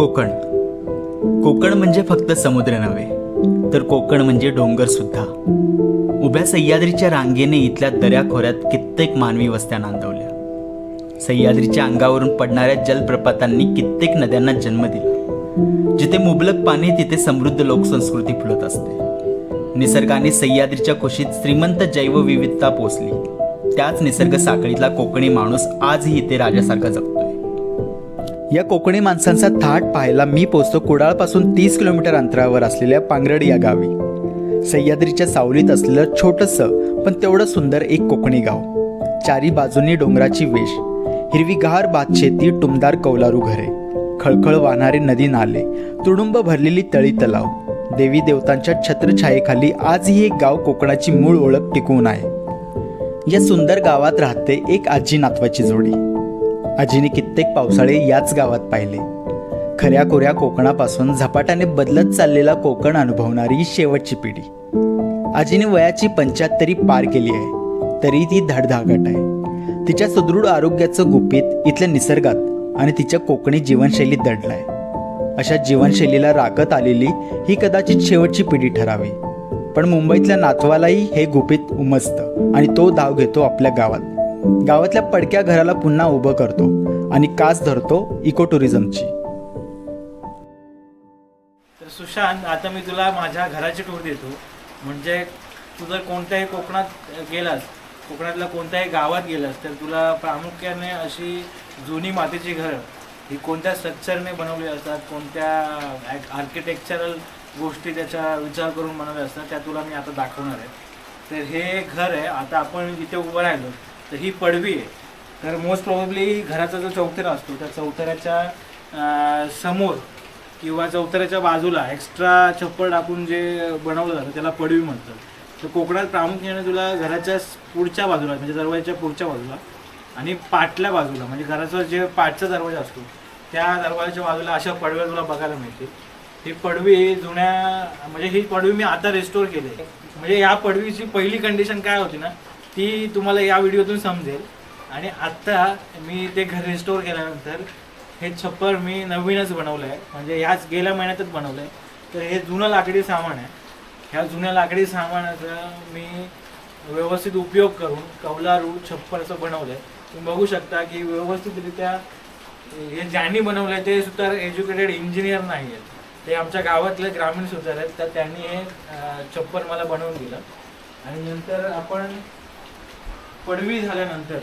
कोकण. कोकण म्हणजे फक्त समुद्र नव्हे तर कोकण म्हणजे डोंगर सुद्धा. उभ्या सह्याद्रीच्या रांगेने इथल्या दऱ्याखोऱ्यात कित्येक मानवी वस्त्या नांदवल्या सह्याद्रीच्या अंगावरून पडणाऱ्या जलप्रपातांनी कित्येक नद्यांना जन्म दिला जिथे मुबलक पाणी तिथे समृद्ध लोकसंस्कृती फुलत असते. निसर्गाने सह्याद्रीच्या कुशीत श्रीमंत जैवविविधता पोचली त्याच निसर्ग साखळीतला कोकणी माणूस आजही इथे राजासारखा जगतो. या कोकणी माणसांचा थाट पाहायला मी पोचतो कुडाळपासून तीस किलोमीटर अंतरावर असलेल्या पांगरड या गावी. सह्याद्रीच्या सावलीत असलेलं छोटंसं पण तेवढं सुंदर एक कोकणी गाव. चारी बाजूंनी डोंगराची वेश हिरवीगार बादशेती टुमदार कौलारू घरे खळखळ वाहणारे नदी नाले तुडुंब भरलेली तळी तलाव देवी देवतांच्या छत्रछायेखाली आजही एक गाव कोकणाची मूळ ओळख टिकवून आहे. या सुंदर गावात राहते एक आजी नातवाची जोडी. आजीने कित्येक पावसाळे याच गावात पाहिले. खऱ्या कोऱ्या कोकणापासून झपाट्याने बदलत चाललेला कोकण अनुभवणारी शेवटची पिढी. आजीने वयाची पंच्याहत्तरी पार केली आहे तरी ती धडधाकट आहे. तिच्या सुदृढ आरोग्याचं गुपित इथल्या निसर्गात आणि तिच्या कोकणी जीवनशैलीत दडलंय. अशा जीवनशैलीला राखत आलेली ही कदाचित शेवटची पिढी ठरावी. पण मुंबईतल्या नातवालाही हे गुपित उमजतं आणि तो धाव घेतो आपल्या गावात. गावातल्या पडक्या घराला पुन्हा उभं करतो आणि कास धरतो इको टुरिझमची तर सुशांत आता मी तुला माझ्या घराची टूर देतो. म्हणजे तू जर कोणत्याही कोकणात गेलास कोकणातल्या कोणत्याही गावात गेलास तर तुला प्रामुख्याने अशी जुनी मातीची घरं ही कोणत्या स्ट्रक्चरने बनवली असतात कोणत्या आर्किटेक्चरल गोष्टी त्याचा विचार करून बनवल्या असतात त्या तुला मी आता दाखवणार आहे. तर हे घर आहे आता आपण इथे उभं राहिलो. तर ही पडवी आहे. तर मोस्ट प्रॉब्ली घराचा जो चौथरा असतो त्या चौथऱ्याच्या समोर किंवा चौथऱ्याच्या बाजूला एक्स्ट्रा छप्पर टाकून जे बनवलं जातं त्याला पडवी म्हणतात. तर कोकणात प्रामुख्याने तुला घराच्या पुढच्या बाजूला म्हणजे दरवाजाच्या पुढच्या बाजूला आणि पाटल्या बाजूला म्हणजे घराचा जे पाठचा दरवाजा असतो त्या दरवाजाच्या बाजूला अशा पडव्या तुला बघायला मिळते ही पडवी जुन्या म्हणजे ही पडवी मी आता रिस्टोर केली आहे. म्हणजे या पडवीची पहिली कंडिशन काय होती ना ती तुम्हाला या व्हिडिओतून समजेल. आणि आत्ता मी ते घर रिस्टोअर केल्यानंतर हे छप्पर मी नवीनच बनवलं आहे म्हणजे ह्याच गेल्या महिन्यातच बनवलं आहे तर हे जुनं लाकडी सामान आहे. ह्या जुन्या लाकडी सामानाचा मी व्यवस्थित उपयोग करून कौलारू छप्पर असं बनवलं आहे तुम्ही बघू शकता की व्यवस्थितरित्या हे ज्यांनी बनवलं आहे ते सुद्धा एज्युकेटेड इंजिनियर नाही आहेत. ते आमच्या गावातले ग्रामीण सुद्धा आहेत. तर त्यांनी हे छप्पर मला बनवून दिलं. आणि नंतर आपण पडवी झाल्यानंतर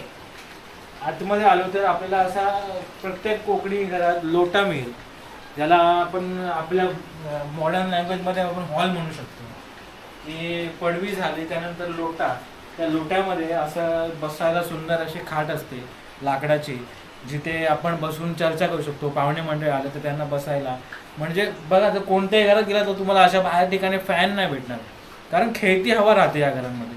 आतमध्ये आलो तर आपल्याला असा प्रत्येक कोकणी घरात लोटा मिळेल. ज्याला आपण आपल्या मॉडर्न लँग्वेजमध्ये आपण हॉल म्हणू शकतो. की पडवी झाली त्यानंतर लोटा. त्या लोट्यामध्ये असं बसायला सुंदर अशी खाट असते लाकडाची जिथे आपण बसून चर्चा करू शकतो. पाहुणे मंडळी आले तर त्यांना बसायला. म्हणजे बघा जर कोणत्याही घरात गेला तर तुम्हाला अशा बाहेर ठिकाणी फॅन नाही भेटणार. कारण खेळती हवा राहते या घरांमध्ये.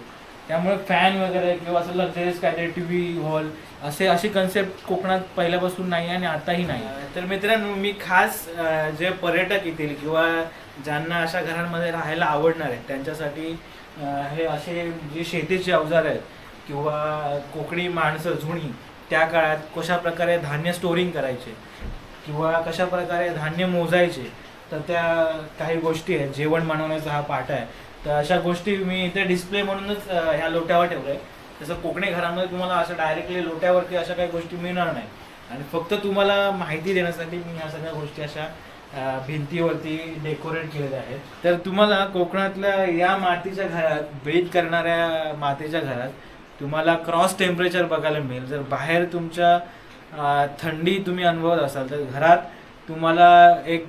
त्यामुळे फॅन वगैरे किंवा असं लक्झरीज काहीतरी टी व्ही हॉल असे अशी कन्सेप्ट कोकणात पहिल्यापासून नाही आणि आताही नाही. तर मित्रांनो मी खास अं, जे पर्यटक येतील किंवा ज्यांना अशा घरांमध्ये राहायला आवडणार आहे त्यांच्यासाठी अं, हे असे जे शेतीचे अवजार आहेत किंवा कोकणी माणसं जुनी त्या काळात कशा प्रकारे धान्य स्टोरिंग करायचे किंवा कशा प्रकारे धान्य मोजायचे तर त्या काही गोष्टी आहेत. जेवण बनवण्याचा हा पाठ आहे. तर अशा गोष्टी मी इथे डिस्प्ले म्हणूनच ह्या लोट्यावर ठेवलं आहे तसं कोकणी घरामध्ये तुम्हाला असं डायरेक्टली लोट्यावरती अशा काही गोष्टी मिळणार नाही. आणि फक्त तुम्हाला माहिती देण्यासाठी मी ह्या सगळ्या गोष्टी अशा भिंतीवरती डेकोरेट केलेल्या आहेत. तर तुम्हाला कोकणातल्या या मातीच्या घरात ब्रीथ करणाऱ्या मातीच्या घरात तुम्हाला क्रॉस टेम्परेचर बघायला मिळेल. जर बाहेर तुमच्या थंडी तुम्ही अनुभवत असाल तर घरात तुम्हाला एक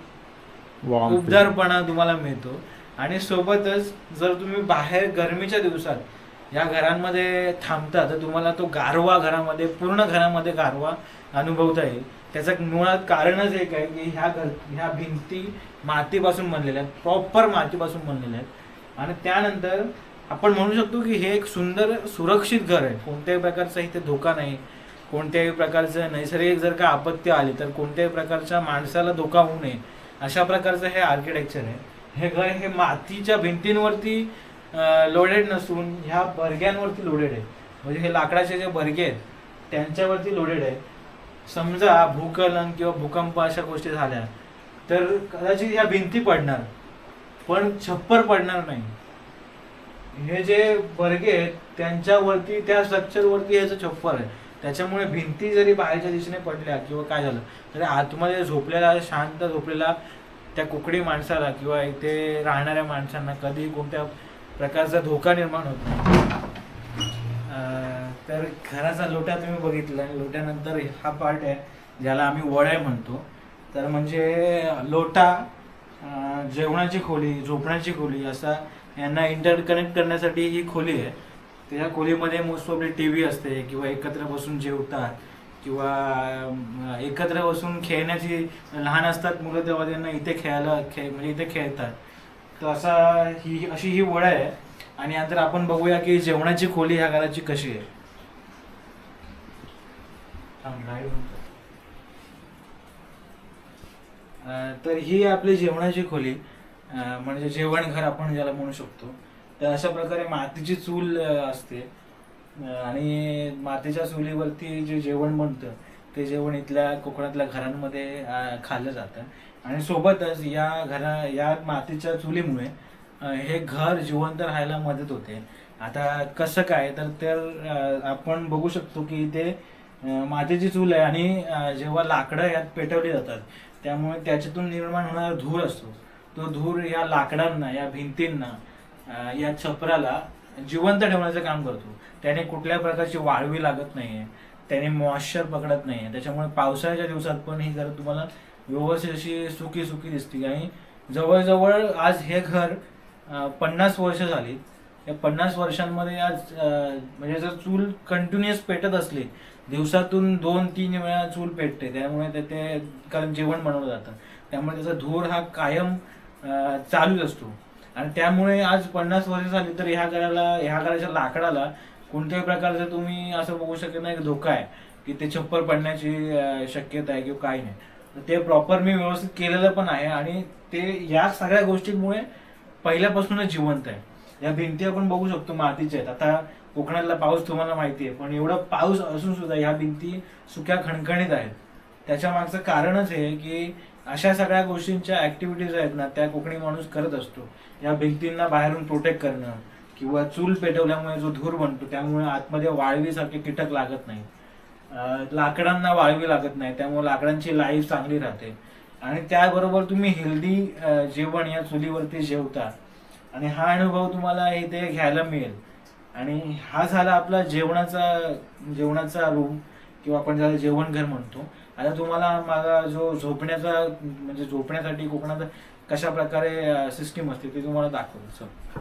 उबदारपणा तुम्हाला मिळतो. आणि सोबतच जर तुम्ही बाहेर गरमीच्या दिवसात या घरांमध्ये थांबता तर तुम्हाला तो गारवा घरामध्ये पूर्ण घरामध्ये गारवा अनुभवता येईल. त्याचं मुळात कारणच एक आहे की ह्या घर ह्या भिंती मातीपासून बनलेल्या आहेत प्रॉपर मातीपासून बनलेल्या आहेत. आणि त्यानंतर आपण म्हणू शकतो की हे एक सुंदर सुरक्षित घर आहे. कोणत्याही प्रकारचा इथे धोका नाही. कोणत्याही प्रकारचं नैसर्गिक जर का आपत्ती आली तर कोणत्याही प्रकारच्या माणसाला धोका होऊ नये. अशा प्रकारचं हे आर्किटेक्चर आहे. हे घर हे मातीच्या भिंतींवरती लोडेड नसून ह्या बर्ग्यांवरती लोडेड आहे. म्हणजे हे लाकडाचे जे बर्गे आहेत त्यांच्यावरती लोडेड आहे. समजा भूकलन किंवा भूकंप अशा गोष्टी झाल्या तर कदाचित ह्या भिंती पडणार पण छप्पर पडणार नाही. हे जे बर्गे आहेत त्यांच्यावरती त्या स्ट्रक्चरवरती याचं छप्पर आहे. त्याच्यामुळे भिंती जरी बाहेरच्या दिशेने पडल्या किंवा काय झालं तरी आतमध्ये झोपलेला शांत झोपलेला त्या कुकडी माणसाला किंवा इथे राहणाऱ्या माणसांना कधीही कोणत्या प्रकारचा धोका निर्माण होत नाही. तर घराचा लोटा तुम्ही बघितला लोट्यानंतर हा पार्ट आहे ज्याला आम्ही वळ्या म्हणतो. तर म्हणजे लोटा जेवणाची खोली झोपण्याची खोली असा यांना इंटरकनेक्ट करण्यासाठी ही खोली आहे. त्या खोलीमध्ये मोस्ट ऑफली टी व्ही असते किंवा एकत्र बसून जेवतात किंवा एकत्र बसून खेळण्याची लहान असतात मुलं तेव्हा त्यांना इथे खेळायला खेळ म्हणजे इथे खेळतात. तर असा ही अशी ही वळ आहे. आणि नंतर आपण बघूया की जेवणाची खोली ह्या घराची कशी आहे. तर ही आपली जेवणाची खोली म्हणजे जेवणघर आपण ज्याला म्हणू शकतो. तर अशा प्रकारे मातीची चूल असते. आणि मातीच्या चुलीवरती जे जेवण बनतं ते जेवण इथल्या कोकणातल्या घरांमध्ये खाल्लं जातं. आणि सोबतच या घरा या मातीच्या चुलीमुळे हे घर जिवंत राहायला मदत होते. आता कसं काय तर तर आपण बघू शकतो की ते मातीची चूल आहे आणि जेव्हा लाकडं यात पेटवली जातात त्यामुळे त्याच्यातून निर्माण होणारा धूर असतो. तो धूर या लाकडांना या भिंतींना या छपराला जिवंत ठेवण्याचं काम करतो. त्याने कुठल्या प्रकारची वाळवी लागत नाही आहे त्याने मॉइश्चर पकडत नाही आहे त्याच्यामुळे पावसाळ्याच्या दिवसात पण ही जर तुम्हाला व्यवस्थित अशी सुकी सुकी दिसते. आणि जवळजवळ आज हे घर पन्नास वर्ष झाली. या पन्नास वर्षांमध्ये आज म्हणजे जर चूल कंटिन्युअस पेटत असली दिवसातून दोन तीन वेळा चूल पेटते. त्यामुळे ते- ते कारण जेवण बनवलं जातं. त्यामुळे त्याचा धूर हा कायम चालूच असतो. आणि त्यामुळे आज पन्नास वर्ष झाली तर ह्या घराला ह्या घराच्या लाकडाला कोणत्याही प्रकारचं तुम्ही असं बघू शकत नाही धोका आहे की ते छप्पर पडण्याची शक्यता आहे किंवा काही नाही. तर ते प्रॉपर मी व्यवस्थित केलेलं पण आहे आणि ते या सगळ्या गोष्टींमुळे पहिल्यापासूनच जिवंत आहे. या भिंती आपण बघू शकतो मातीच्या आहेत. आता कोकणातला पाऊस तुम्हाला माहिती आहे पण एवढा पाऊस असून सुद्धा ह्या भिंती सुक्या खणखणीत आहेत. त्याच्या मागचं कारणच हे की अशा सगळ्या गोष्टींच्या ऍक्टिव्हिटीज आहेत ना त्या कोकणी माणूस करत असतो. या भिंतींना बाहेरून प्रोटेक्ट करणं किंवा चूल पेटवल्यामुळे जो धूर बनतो त्यामुळे आतमध्ये वाळवीसारखे कीटक लागत नाही लाकडांना वाळवी लागत नाही त्यामुळे लाकडांची लाईफ चांगली राहते. आणि त्याबरोबर तुम्ही हेल्दी जेवण या चुलीवरती जेवता. आणि हा अनुभव तुम्हाला इथे घ्यायला मिळेल. आणि हा झाला आपला जेवणाचा जेवणाचा रूम किंवा आपण ज्याला जेवण घर म्हणतो आता तुम्हाला माझा जो झोपण्याचा म्हणजे झोपण्यासाठी कोकणात कशा प्रकारे सिस्टीम असते ते तुम्हाला दाखवतो सर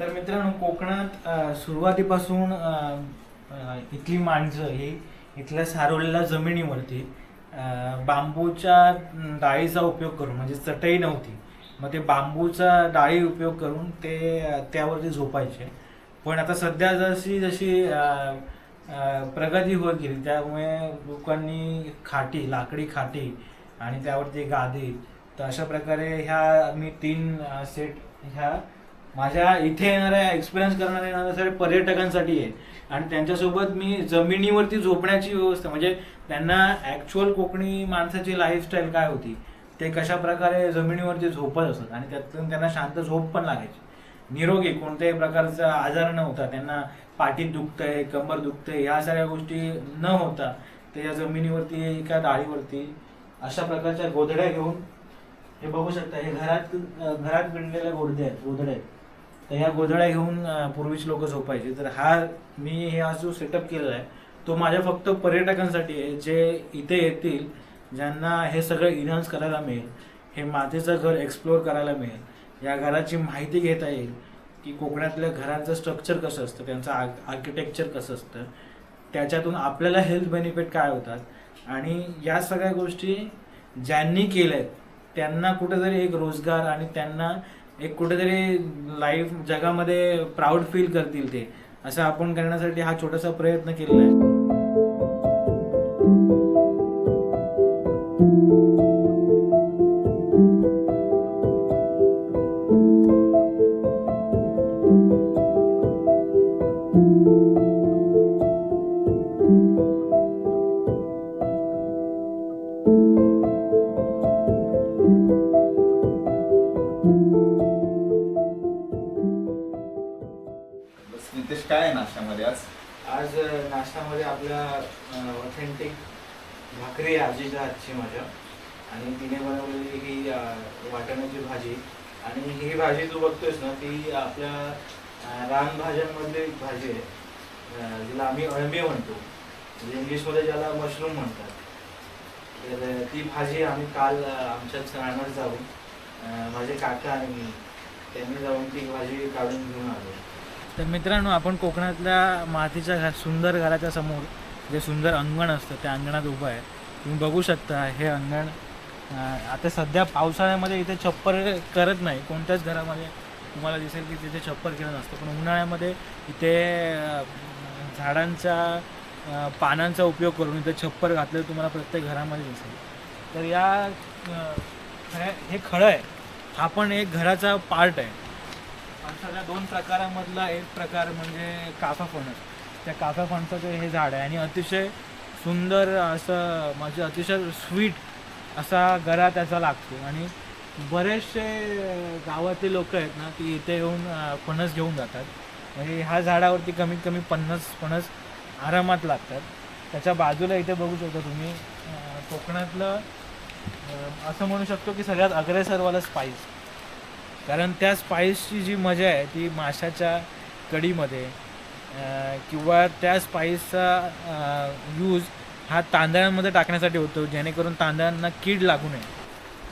तर मित्रांनो कोकणात सुरुवातीपासून इथली माणसं ही इथल्या सारवलेल्या जमिनीवरती बांबूच्या डाळीचा उपयोग करून म्हणजे चटई नव्हती मग ते बांबूचा डाळी उपयोग करून ते त्यावरती झोपायचे. पण आता सध्या जशी जशी प्रगती होत गेली. त्यामुळे लोकांनी खाटी लाकडी खाटी आणि त्यावरती गादी तर अशा प्रकारे ह्या मी तीन सेट ह्या माझ्या इथे येणाऱ्या एक्सपिरियन्स करणाऱ्या येणाऱ्या सगळ्या पर्यटकांसाठी आहे. आणि त्यांच्यासोबत मी जमिनीवरती झोपण्याची व्यवस्था म्हणजे त्यांना ॲक्च्युअल कोकणी माणसाची लाईफस्टाईल काय होती ते कशा प्रकारे जमिनीवरती झोपत असत आणि त्यातून त्यांना शांत झोप पण लागायची. निरोगी कोणत्याही प्रकारचा आजार नव्हता त्यांना पाठीत दुखतंय कंबर दुखतंय ह्या सगळ्या गोष्टी न होता ते या जमिनीवरती एका डाळीवरती अशा प्रकारच्या गोधड्या घेऊन हे बघू शकता हे घरात घरात विणलेल्या गोडद्या आहेत गोधड्या आहेत. तर ह्या गोधड्या घेऊन पूर्वीचे पूर्वीची लोक झोपायचे. तर हा मी हे हा जो सेटअप केलेला आहे तो माझ्या फक्त पर्यटकांसाठी आहे जे इथे येतील ज्यांना हे सगळं इन्हान्स करायला मिळेल हे मातीचं घर एक्सप्लोअर करायला मिळेल या घराची माहिती घेता येईल की कोकणातल्या घरांचं स्ट्रक्चर कसं असतं त्यांचं आर्किटेक्चर कसं असतं त्याच्यातून आपल्याला हेल्थ बेनिफिट काय होतात? आणि या सगळ्या गोष्टी ज्यांनी केल्या आहेत त्यांना कुठेतरी एक रोजगार आणि त्यांना एक कुठेतरी लाईफ जगामध्ये प्राऊड फील करतील ते. असं आपण करण्यासाठी हा छोटासा प्रयत्न केलेला आहे. नितेश काय आहे नाश्त्यामध्ये आज? आज नाश्त्यामध्ये आपल्या ऑथेंटिक भाकरी आजीच्या आजची माझ्या. आणि तिने बनवलेली ही वाटाण्याची भाजी. आणि ही भाजी तू बघतोयस ना ती आपल्या रानभाज्यांमधली एक भाजी आहे. जिला आम्ही अळंबी म्हणतो. म्हणजे इंग्लिशमध्ये ज्याला मशरूम म्हणतात. तर ती भाजी आम्ही काल आमच्याच रानात जाऊन माझे काका आणि मी त्यांनी जाऊन ती भाजी काढून घेऊन आलो. तर मित्रांनो आपण कोकणातल्या मातीच्या घरा सुंदर घराच्या समोर जे सुंदर अंगण असतं त्या अंगणात उभं आहे. तुम्ही बघू शकता हे अंगण आता सध्या पावसाळ्यामध्ये इथे छप्पर करत नाही. कोणत्याच घरामध्ये तुम्हाला दिसेल की तिथे छप्पर केलं नसतं. पण उन्हाळ्यामध्ये इथे झाडांचा झाडांच्या पानांचा उपयोग करून इथे छप्पर घातलेलं तुम्हाला प्रत्येक घरामध्ये दिसेल. तर या हे खळं आहे. हा पण एक घराचा पार्ट आहे. फणसाच्या दोन प्रकारामधला एक प्रकार म्हणजे काफा फणस. त्या काफा फणसाचं हे झाड आहे आणि अतिशय सुंदर असं म्हणजे अतिशय स्वीट असा गरा त्याचा लागतो. आणि बरेचसे गावातले लोक आहेत ना ती इथे येऊन फणस घेऊन जातात. म्हणजे ह्या झाडावरती कमीत कमी पन्नास फणस आरामात लागतात. त्याच्या बाजूला इथे बघू शकता तुम्ही कोकणातलं असं म्हणू शकतो की सगळ्यात अग्रेसरवाला स्पाईस कारण त्या स्पाईसची जी मजा आहे ती माशाच्या कढीमध्ये किंवा त्या स्पाईसचा यूज हा तांदळांमध्ये टाकण्यासाठी होतो जेणेकरून तांदळांना कीड लागू नये.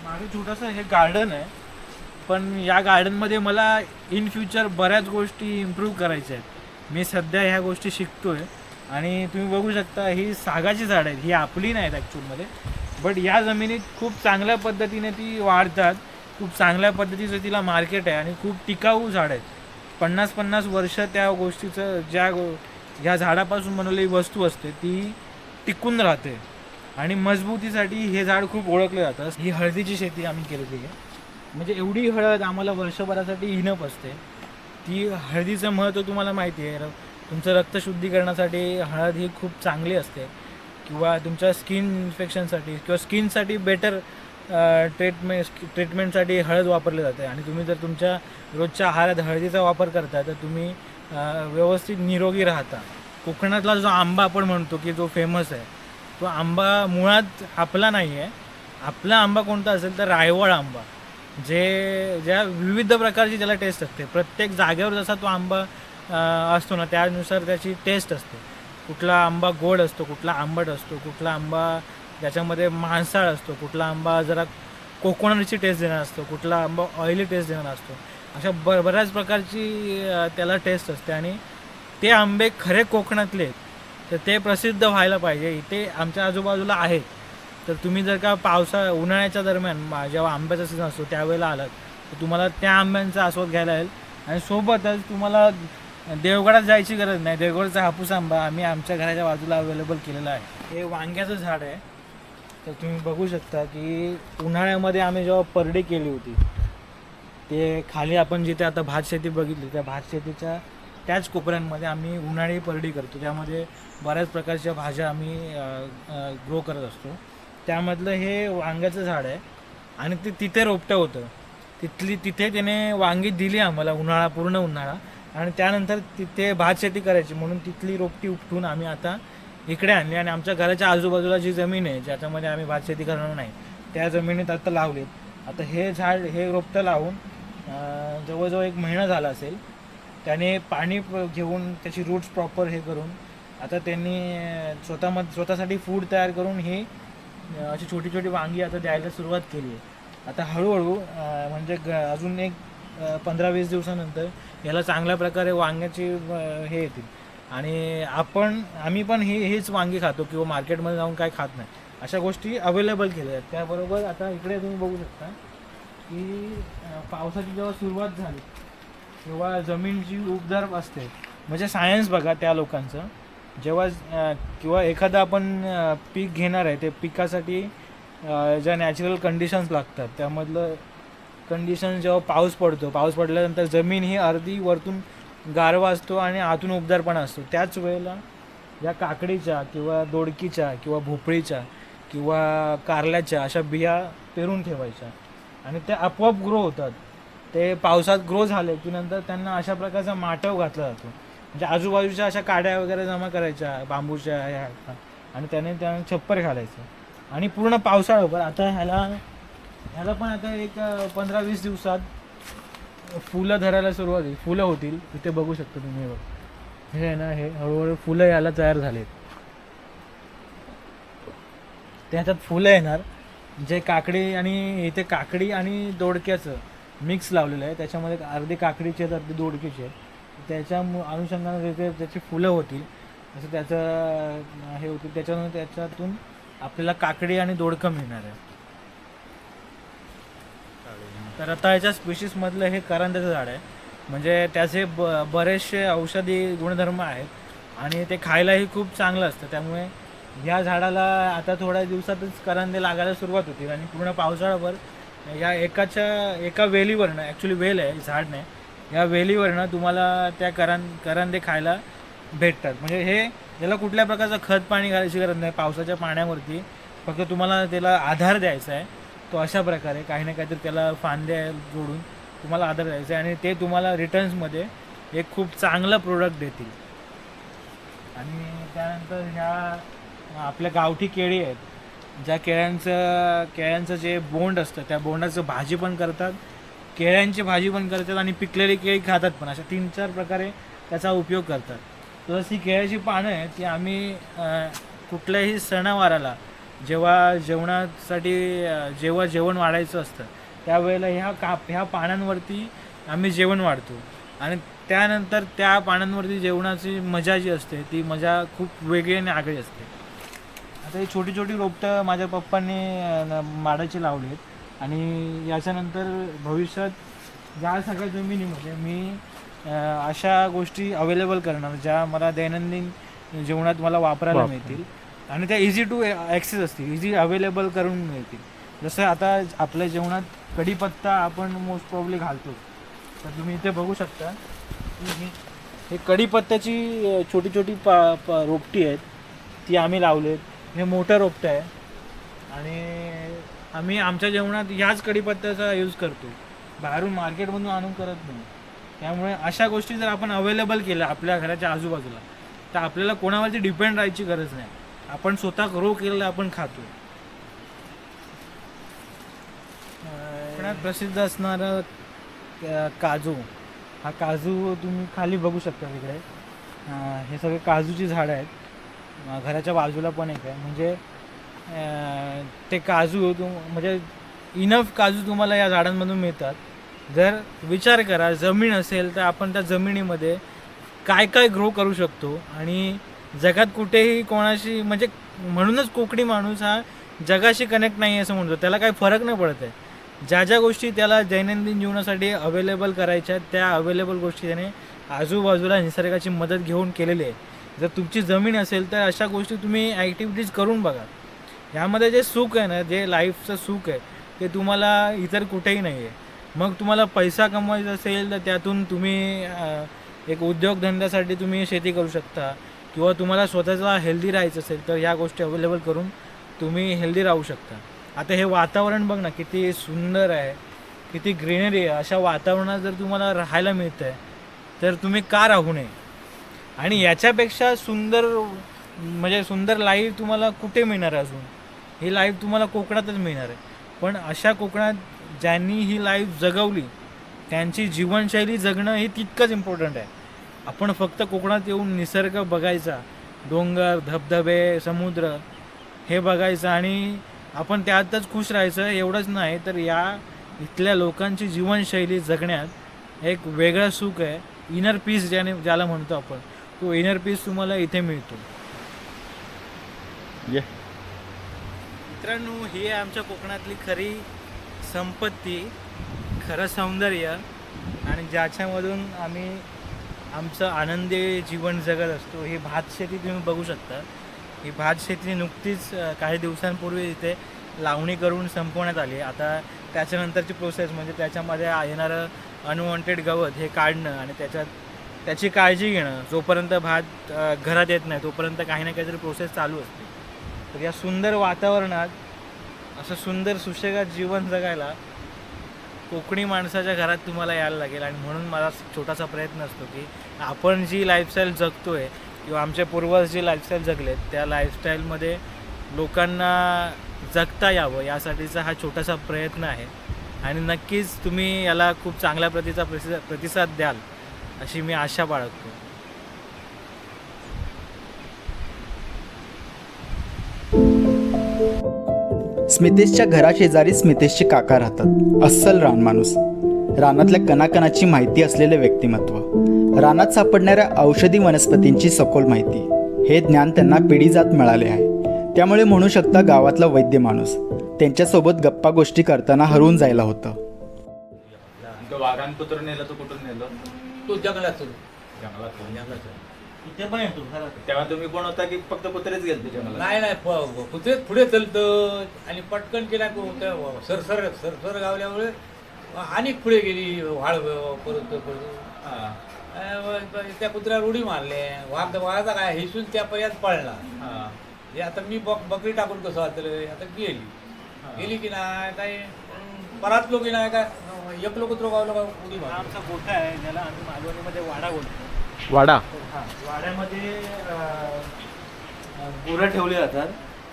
माझं छोटंसं हे गार्डन आहे पण या गार्डनमध्ये मला इन फ्युचर बऱ्याच गोष्टी इम्प्रूव्ह करायच्या आहेत. मी सध्या ह्या गोष्टी शिकतो आहे आणि तुम्ही बघू शकता ही सागाची झाडं आहेत. ही आपली नाहीत ॲक्च्युअलमध्ये बट या जमिनीत खूप चांगल्या पद्धतीने ती वाढतात. खूप चांगल्या पद्धतीचं तिला मार्केट आहे आणि खूप टिकाऊ झाड आहेत. पन्नास पन्नास वर्ष त्या गोष्टीचं ज्या गो ह्या झाडापासून बनवलेली वस्तू असते ती टिकून राहते. आणि मजबूतीसाठी हे झाड खूप ओळखलं जातं ही हळदीची शेती आम्ही केलेली आहे. म्हणजे एवढी हळद आम्हाला वर्षभरासाठी हिनप असते. ती हळदीचं महत्त्व तुम्हाला माहिती आहे. र- तुमचं रक्तशुद्धीकरणासाठी हळद ही खूप चांगली असते. किंवा तुमच्या स्किन इन्फेक्शनसाठी किंवा स्किनसाठी बेटर ट्रीटमेंट ट्रीटमेंटसाठी हळद वापरली जाते. आणि तुम्ही जर तुमच्या रोजच्या आहारात हळदीचा वापर करता तर तुम्ही व्यवस्थित निरोगी राहता. कोकणातला जो आंबा आपण म्हणतो की जो फेमस आहे तो आंबा मुळात आपला नाही आहे आपला आंबा कोणता असेल तर रायवळ आंबा जे ज्या विविध प्रकारची त्याला टेस्ट असते. प्रत्येक जागेवर जसा तो आंबा असतो ना त्यानुसार त्याची टेस्ट असते. कुठला आंबा गोड असतो कुठला आंबट असतो कुठला आंबा त्याच्यामध्ये मांसाळ असतो कुठला आंबा जरा कोकोनटची टेस्ट देणार असतो कुठला आंबा ऑइली टेस्ट देणार असतो. अशा ब बऱ्याच प्रकारची त्याला टेस्ट असते आणि ते आंबे खरे कोकणातले आहेत. तर ते प्रसिद्ध व्हायला पाहिजे. इथे आमच्या आजूबाजूला आहेत तर तुम्ही जर का पावसा उन्हाळ्याच्या दरम्यान मा- जेव्हा आंब्याचा सीझन असतो त्यावेळेला आलात तर तुम्हाला त्या आंब्यांचा आस्वाद घ्यायला येईल. आणि सोबतच तुम्हाला देवगडात जायची गरज नाही. देवगडचा हापूस आंबा आम्ही आमच्या घराच्या बाजूला अवेलेबल केलेला आहे. हे वांग्याचं झाड आहे. तर तुम्ही बघू शकता की उन्हाळ्यामध्ये आम्ही जेव्हा परडी केली होती ते खाली आपण जिथे आता भात शेती बघितली त्या भात शेतीच्या त्याच कोपऱ्यांमध्ये आम्ही उन्हाळी परडी करतो. त्यामध्ये बऱ्याच प्रकारच्या भाज्या आम्ही ग्रो करत असतो. त्यामधलं हे वांग्याचं झाड आहे आणि ते तिथे रोपटं होतं. तिथली तिथे त्याने वांगी दिली आम्हाला उन्हाळा पूर्ण उन्हाळा. आणि त्यानंतर तिथे भात शेती करायची म्हणून तिथली रोपटी उपटून आम्ही आता इकडे आणली आणि आमच्या घराच्या आजूबाजूला जी जमीन आहे ज्याच्यामध्ये आम्ही भात शेती करणार नाही त्या जमिनीत आता लावलीत. आता हे झाड हे रोपटं लावून जवळजवळ एक महिना झाला असेल त्याने पाणी प- घेऊन त्याची रूट्स प्रॉपर हे करून आता त्यांनी स्वतः स्वतःसाठी फूड तयार करून ही अशी छोटी छोटी वांगी आता द्यायला सुरुवात केली आहे. आता हळूहळू म्हणजे ग अजून एक पंधरा वीस दिवसानंतर याला चांगल्या प्रकारे वांग्याची हे येतील. आणि आपण आम्ही पण हे हेच वांगी खातो किंवा मार्केटमध्ये जाऊन काय खात नाही. अशा गोष्टी अवेलेबल केल्या आहेत. त्याबरोबर आता इकडे तुम्ही बघू शकता की पावसाची जेव्हा सुरुवात झाली तेव्हा जमीन जी उबदार असते. म्हणजे सायन्स बघा त्या लोकांचं. जेव्हा किंवा एखादं आपण पीक घेणार आहे ते पिकासाठी ज्या नॅचरल कंडिशन्स लागतात त्यामधलं कंडिशन जेव्हा पाऊस पडतो पाऊस पडल्यानंतर जमीन ही अर्धी वरतून गारवा असतो आणि आतून उबदारपणा असतो. त्याच वेळेला या काकडीच्या किंवा दोडकीच्या किंवा भोपळीच्या किंवा कारल्याच्या अशा बिया पेरून ठेवायच्या. आणि त्या आपोआप ग्रो होतात. ते पावसात ग्रो झाले की नंतर त्यांना अशा प्रकारचा माटव घातला जातो. म्हणजे आजूबाजूच्या अशा काड्या वगैरे जमा करायच्या बांबूच्या ह्या आणि त्याने त्या छप्पर घालायचं. आणि पूर्ण पावसाळ्यावर आता ह्याला ह्याला पण आता एक पंधरा वीस दिवसात फुलं धरायला सुरुवात होईल. फुलं होतील. इथे बघू शकता तुम्ही हे बघ. हे आहे ना हे हळूहळू फुलं यायला तयार झालेत. त्याच्यात फुलं येणार. जे काकडी आणि इथे काकडी आणि दोडक्याचं मिक्स लावलेलं आहे. त्याच्यामध्ये अर्धी काकडीचे आहेत अर्धी दोडकीचे आहेत. त्याच्या अनुषंगाने तिथे त्याची फुलं होतील. असं त्याचं हे होतील. त्याच्यातून त्याच्यातून आपल्याला काकडी आणि दोडकं मिळणार आहे तर आता याच्या स्पीशीजमधलं हे करंद्याचं झाड आहे. म्हणजे त्याचे ब बरेचसे औषधी गुणधर्म आहेत. आणि ते खायलाही खूप चांगलं असतं. त्यामुळे या झाडाला आता थोड्या दिवसातच करंदे लागायला सुरुवात होती आणि पूर्ण पावसाळ्यावर या एकाच्या एका वेलीवरनं ॲक्च्युली वेल आहे झाड नाही. या वेलीवरनं तुम्हाला त्या करं करंदे खायला भेटतात. म्हणजे हे याला कुठल्या प्रकारचं खत पाणी घालायची गरज नाही. पावसाच्या पाण्यावरती फक्त तुम्हाला त्याला आधार द्यायचा आहे. तो अशा प्रकारे काही ना काहीतरी त्याला फांद्या जोडून तुम्हाला आधार द्यायचा आहे आणि ते तुम्हाला रिटर्न्समध्ये एक खूप चांगलं प्रोडक्ट देतील. आणि त्यानंतर ह्या आपल्या गावठी केळी आहेत ज्या केळ्यांचं केळ्यांचं जे बोंड असतं त्या बोंडाचं भाजी पण करतात केळ्यांची भाजी पण करतात आणि पिकलेली केळी खातात पण. अशा तीन चार प्रकारे त्याचा उपयोग करतात. तसंच ही केळ्याची पानं आहेत ती आम्ही कुठल्याही सणावाराला जेव्हा जेवणासाठी जेव्हा जेवण वाढायचं असतं त्यावेळेला ह्या का ह्या पानांवरती आम्ही जेवण वाढतो. आणि त्यानंतर त्या पानांवरती जेवणाची मजा जी असते ती मजा खूप वेगळी आणि आगळी असते. आता ही छोटी छोटी रोपटं माझ्या पप्पांनी माडाची लावली आहेत. आणि याच्यानंतर भविष्यात या सगळ्या जमिनीमध्ये मी अं, अशा गोष्टी अवेलेबल करणार ज्या मला दैनंदिन जीवनात मला वापरायला वापर. मिळतील. आणि त्या इझी टू ॲक्सेस असतील इझी अवेलेबल करून मिळतील. जसं आता आपल्या जेवणात कढीपत्ता आपण मोस्ट प्रॉब्ली घालतो तर तुम्ही इथे बघू शकता हे कढीपत्त्याची छोटी छोटी पा पा रोपटी आहेत. ती आम्ही लावलेत. हे मोठं रोपटं आहे. आणि आम्ही आमच्या जेवणात ह्याच कढीपत्त्याचा यूज करतो. बाहेरून मार्केटमधून आणून करत नाही. त्यामुळे अशा गोष्टी जर आपण अवेलेबल केल्या आपल्या घराच्या आजूबाजूला तर आपल्याला कोणावरती डिपेंड राहायची गरज नाही. आपण स्वतः ग्रो केलेलं आपण खातो. कोकणात प्रसिद्ध असणारं काजू. हा काजू तुम्ही खाली बघू शकता तिकडे. हे सगळे काजूची झाडं आहेत. घराच्या बाजूला पण एक आहे. म्हणजे ते काजू तुम म्हणजे इनफ काजू तुम्हाला या झाडांमधून मिळतात. जर विचार करा जमीन असेल तर आपण त्या जमिनीमध्ये काय काय ग्रो करू शकतो आणि जगात कुठेही कोणाशी म्हणजे म्हणूनच कोकणी माणूस हा जगाशी कनेक्ट नाही असं म्हणतो. त्याला काही फरक नाही पडत आहे. ज्या ज्या गोष्टी त्याला दैनंदिन जीवनासाठी अवेलेबल करायच्या त्या अवेलेबल गोष्टी त्याने आजूबाजूला निसर्गाची मदत घेऊन केलेली आहे. जर तुमची जमीन असेल तर अशा गोष्टी तुम्ही ॲक्टिव्हिटीज करून बघा. यामध्ये जे सुख आहे ना जे लाईफचं सुख आहे ते तुम्हाला इतर कुठेही नाही आहे मग तुम्हाला पैसा कमवायचा असेल तर त्यातून तुम्ही एक उद्योगधंद्यासाठी तुम्ही शेती करू शकता. किंवा तुम्हाला स्वतःला हेल्दी राहायचं असेल तर ह्या गोष्टी अवेलेबल करून तुम्ही हेल्दी राहू शकता. आता हे वातावरण बघ ना किती सुंदर आहे किती ग्रीनरी आहे. अशा वातावरणात जर तुम्हाला राहायला मिळतं आहे तर तुम्ही का राहू नये? आणि याच्यापेक्षा सुंदर म्हणजे सुंदर लाईफ तुम्हाला कुठे मिळणार आहे अजून? ही लाईफ तुम्हाला कोकणातच मिळणार आहे. पण अशा कोकणात ज्यांनी ही लाईफ जगवली त्यांची जीवनशैली जगणं हे तितकंच इम्पॉर्टंट आहे. आपण फक्त कोकणात येऊन निसर्ग बघायचा. डोंगर धबधबे समुद्र हे बघायचं आणि आपण त्यातच खुश राहायचं एवढंच नाही तर या इथल्या लोकांची जीवनशैली जगण्यात एक वेगळं सुख आहे. इनर पीस ज्याने ज्याला म्हणतो आपण तो इनर पीस तुम्हाला इथे मिळतो. मित्रांनो ही आहे आमच्या कोकणातली खरी संपत्ती खरं सौंदर्य आणि ज्याच्यामधून आम्ही आमचं आनंदी जीवन जगत असतो. ही भात शेती तुम्ही बघू शकता. ही भात शेती नुकतीच काही दिवसांपूर्वी इथे लावणी करून संपवण्यात आली. आता त्याच्यानंतरची प्रोसेस म्हणजे त्याच्यामध्ये येणारं अनवॉन्टेड गवत हे काढणं आणि त्याच्यात त्याची काळजी घेणं. जोपर्यंत भात घरात येत नाही तोपर्यंत काही ना काहीतरी प्रोसेस चालू असते. तर या सुंदर वातावरणात असं सुंदर सुशेगात जीवन जगायला कोकणी माणसाच्या घरात तुम्हाला यायला लागेल आणि म्हणून माझा छोटासा प्रयत्न असतो की आपण जी लाईफस्टाईल जगतोय किंवा आमचे पूर्वज जी लाईफस्टाईल जगलेत त्या लाईफस्टाईलमध्ये लोकांना जगता यावं यासाठीचा हा छोटासा प्रयत्न आहे. आणि नक्कीच तुम्ही याला खूप चांगल्या प्रतीचा प्रतिसाद प्रतिसाद द्याल अशी मी आशा बाळगतो. स्मितेशच्या घराशेजारी स्मितेशचे काका राहतात. अस्सल रान माणूस. रानातल्या कणाकणाची माहिती असलेले व्यक्तिमत्व. रानात सापडणाऱ्या औषधी वनस्पतींची सखोल माहिती. हे ज्ञान त्यांना पिढीजात मिळाले आहे. त्यामुळे म्हणू शकता गावातला वैद्य माणूस. त्यांच्यासोबत गप्पा गोष्टी करताना हरवून जायला होतं. कुत्र नेलं तो कुठून नेलं? तो जंगलात जंगलात इथे पण येतो तेव्हा तुम्ही कोण होता की फक्त कुत्रेच जंगलात नाही नाही प- कुत्रे पुढे चलतं. आणि पटकन केला को- त्या सरसर सरसर गावल्यामुळे आणि पुढे गेली वाळ परत परत. हा, अं, त्या कुत्र्यावर उडी मारले. वाघ वाघाचा काय हिसून त्या पर्यंत पळला. हा. हे आता मी बक बकरी टाकून कसं वाचलं? आता गेली. हा. गेली की नाही? काय अं, परत लोक नाही काय एक लोक कुत्र गावलं का उडी मारली. आमचा गोठा आहे ज्याला आम्ही मालवणीमध्ये वाडा बोलतो. वाडा. हा वाड्यामध्ये गुरं ठेवली जातात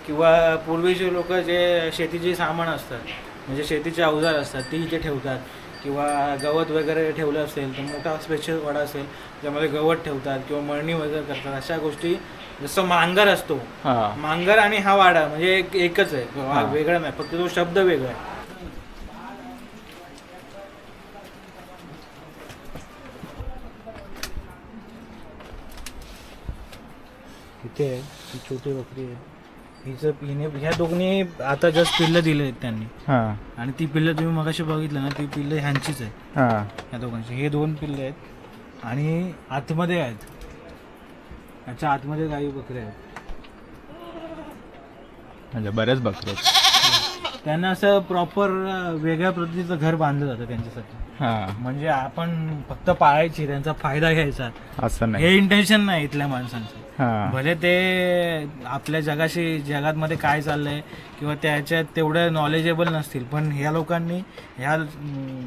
किंवा पूर्वीचे लोक जे शेतीचे सामान असतात म्हणजे शेतीचे अवजार असतात ती इथे ठेवतात. किंवा गवत वगैरे ठेवलं असेल तर मोठा स्पेशल वाडा असेल ज्यामध्ये गवत ठेवतात किंवा मळणी वगैरे करतात अशा गोष्टी जसं मांगर असतो. मांगर आणि हा वाडा म्हणजे एक एकच आहे. वेगळा नाही फक्त तो शब्द वेगळा आहे. इथे आहे ही छोटी बकरी आहे. हिचं हिने ह्या दोघांनी आता जस्ट पिल्लं दिले आहेत त्यांनी. हा, आणि ती पिल्लं तुम्ही मगाशी बघितलं ना ती पिल्लं ह्यांचीच आहे हा. या दोघांची. हे दोन पिल्ले आहेत आणि आतमध्ये आहेत. याच्या आतमध्ये गाई बकऱ्या आहेत. म्हणजे बरेच बकरे त्यांना असं प्रॉपर वेगळ्या पद्धतीचं घर बांधलं जातं त्यांच्यासाठी. हा. म्हणजे आपण फक्त पाळायची त्यांचा फायदा घ्यायचा. असं नाही. हे इंटेन्शन नाही इथल्या माणसांचं. भले ते आपल्या जगाशी जगातमध्ये काय चाललंय किंवा त्याच्यात तेवढं नॉलेजेबल नसतील पण ह्या लोकांनी ह्या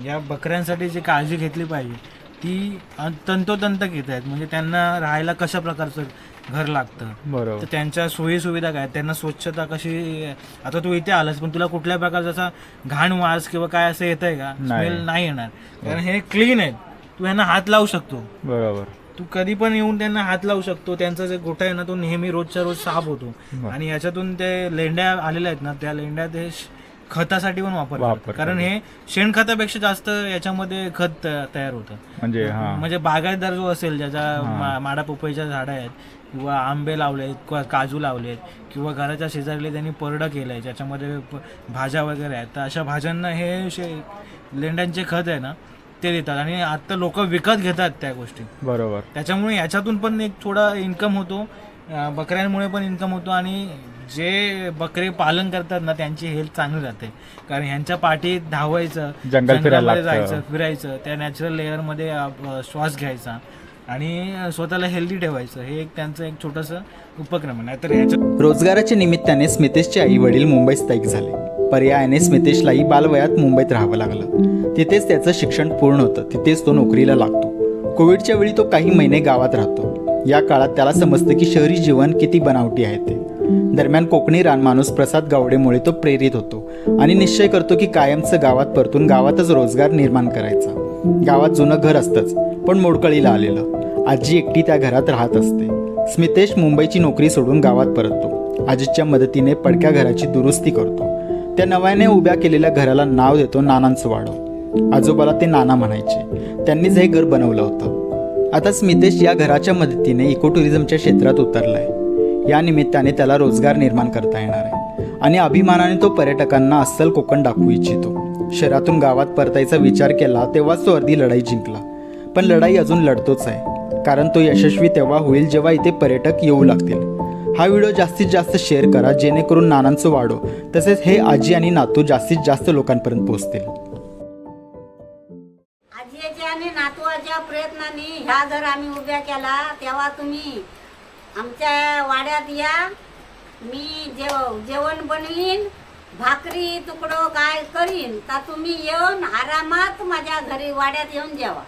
या बकऱ्यांसाठी जी काळजी घेतली पाहिजे ती तंतोतंत घेत आहेत. म्हणजे त्यांना राहायला कशा प्रकारचं घर लागतं? तर बरोबर त्यांच्या सोयी सुविधा काय त्यांना स्वच्छता कशी आता तू इथे आलास पण तुला कुठल्या प्रकारचा घाण वास किंवा काय असं येत आहे का. स्मेल नाही येणार. कारण हे. क्लीन आहेत. तू ह्यांना हात लावू शकतो. बरोबर. तू कधी पण येऊन त्यांना हात लावू शकतो. त्यांचा जे गोठा आहे ना तो नेहमी रोजच्या रोज साफ होतो. आणि याच्यातून ते लेंड्या आलेल्या आहेत ना त्या लेंड्या ते खतासाठी पण वापरतात. वापरतात. कारण हे शेणखतापेक्षा जास्त याच्यामध्ये खत तयार होतं. म्हणजे हा. म्हणजे बागायतदार जो असेल ज्याच्या माडा पपईच्या झाडं आहेत किंवा आंबे लावले आहेत किंवा काजू लावले आहेत किंवा घराच्या शेजारले त्यांनी परडं केलं आहे ज्याच्यामध्ये भाज्या वगैरे आहेत तर अशा भाज्यांना हे लेंड्यांचे खत आहे ना ते देतात आणि आता लोक विकत घेतात त्या गोष्टी. बरोबर. त्याच्यामुळे याच्यातून पण एक थोडा इन्कम होतो. बकऱ्यांमुळे पण इन्कम होतो आणि जे बकरे पालन करतात ना त्यांची हेल्थ चांगली राहते. कारण ह्यांच्या पाठी धावायचं जंगल. जायचं फिरायचं त्या नॅचरल लेअरमध्ये श्वास घ्यायचा आणि स्वतःला हेल्दी ठेवायचं. हे एक त्यांचं एक छोटंसं उपक्रम आहे. नाहीतर ह्याच्या रोजगाराच्या निमित्ताने स्मितेशचे आई वडील मुंबईत स्थायिक झाले. पर्यायाने स्मितेशलाही बालवयात मुंबईत राहावं लागलं. तिथेच त्याचं शिक्षण पूर्ण होतं. तिथेच तो नोकरीला लागतो. कोविडच्या वेळी तो काही महिने गावात राहतो. या काळात त्याला समजतं की शहरी जीवन किती बनावटी आहे ते. दरम्यान कोकणी रानमाणूस प्रसाद गावडेमुळे तो प्रेरित होतो आणि निश्चय करतो की कायमचं गावात परतून गावातच रोजगार निर्माण करायचा. गावात जुनं घर असतंच पण मोडकळीला आलेलं. आजी एकटी त्या घरात राहत असते. स्मितेश मुंबईची नोकरी सोडून गावात परततो. आजीच्या मदतीने पडक्या घराची दुरुस्ती करतो. त्या नव्याने उभ्या केलेल्या घराला नाव देतो नानांचं वाढव आजोबाला ते नाना म्हणायचे. त्यांनीच हे घर बनवलं होतं. आता स्मितेश या घराच्या मदतीने इको टुरिझमच्या क्षेत्रात उतरलाय. या निमित्ताने त्याला रोजगार निर्माण करता येणार आहे. आणि अभिमानाने तो पर्यटकांना अस्सल कोकण दाखवू इच्छितो. शहरातून गावात परतायचा विचार केला तेव्हाच तो अर्धी लढाई जिंकला. पण लढाई अजून लढतोच आहे. कारण तो यशस्वी तेव्हा होईल जेव्हा इथे पर्यटक येऊ लागतील. हा व्हिडिओ जास्तीत जास्त शेअर करा जेणेकरून नानांचं वाढो. तसेच हे आजी आणि नातू जास्तीत जास्त लोकांपर्यंत पोहोचतील. नातवाच्या ह्या जर आम्ही उभ्या केला तेव्हा तुम्ही आमच्या वाड्यात या. मी जेव जेवण बनवीन भाकरी तुकडो काय करीन तर तुम्ही येऊन आरामात माझ्या घरी वाड्यात येऊन जेवा.